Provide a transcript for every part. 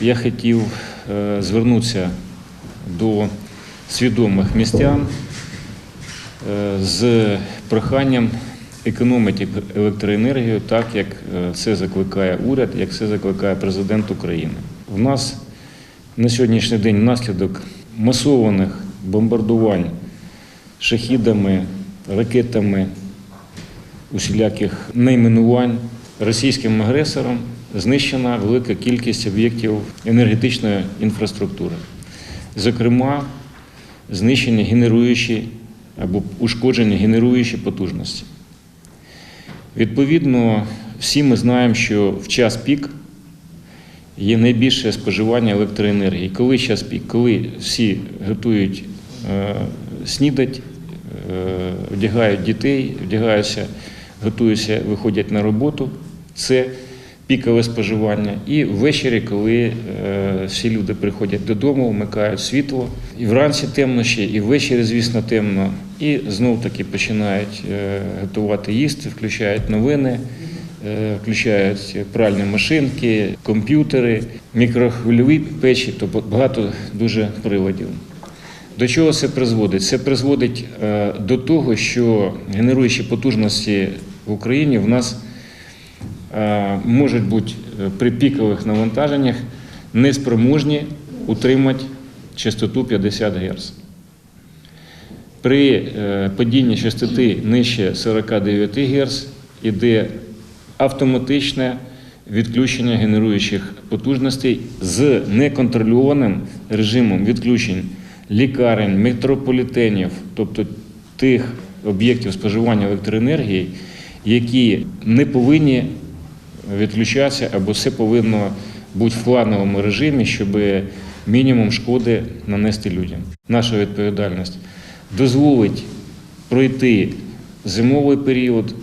Я хотів е, звернутися до свідомих містян е, з проханням економити електроенергію так, як е, це закликає уряд, як це закликає президент України. У нас на сьогоднішній день внаслідок масованих бомбардувань шахідами, ракетами, усіляких найменувань російським агресором знищена велика кількість об'єктів енергетичної інфраструктури. Зокрема, знищені генеруючі або ушкоджені генеруючі потужності. Відповідно, всі ми знаємо, що в час пік є найбільше споживання електроенергії. Коли час пік, коли всі готують е, снідать, е, вдягають дітей, вдягаються, готуються, виходять на роботу, це пікове споживання. І ввечері, коли е, всі люди приходять додому, вмикають світло, і вранці темно ще, і ввечері, звісно, темно. І знов таки починають е, готувати їсти, включають новини. Е, Включають пральні машинки, комп'ютери, мікрохвильові печі, тобто багато дуже приладів. До чого це призводить? Це призводить до того, що генеруючі потужності в Україні в нас можуть бути е, при пікових навантаженнях неспроможні утримати частоту 50 Гц. При е, падінні частоти нижче 49 Гц іде автоматичне відключення генеруючих потужностей з неконтрольованим режимом відключень лікарень, метрополітенів, тобто тих об'єктів споживання електроенергії, які не повинні відключатися або все повинно бути в плановому режимі, щоб мінімум шкоди нанести людям. Наша відповідальність дозволить пройти зимовий період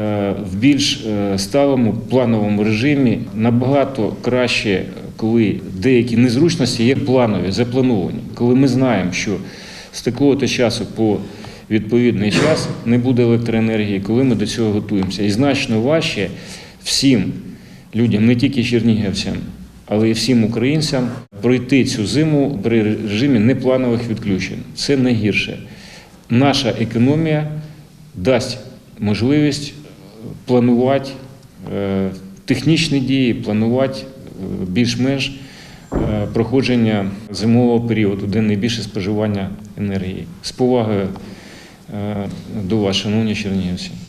е, в більш е, сталому плановому режимі набагато краще, коли деякі незручності є планові, заплановані, коли ми знаємо, що з такого-то часу по відповідний час не буде електроенергії, коли ми до цього готуємося. І значно важче всім людям, не тільки чернігівцям, але й всім українцям пройти цю зиму при режимі непланових відключень. Це найгірше. Наша економія дасть можливість планувати е, технічні дії, планувати е, більш-менш е, проходження зимового періоду, де найбільше споживання енергії. З повагою до вас, шановні чернігівці.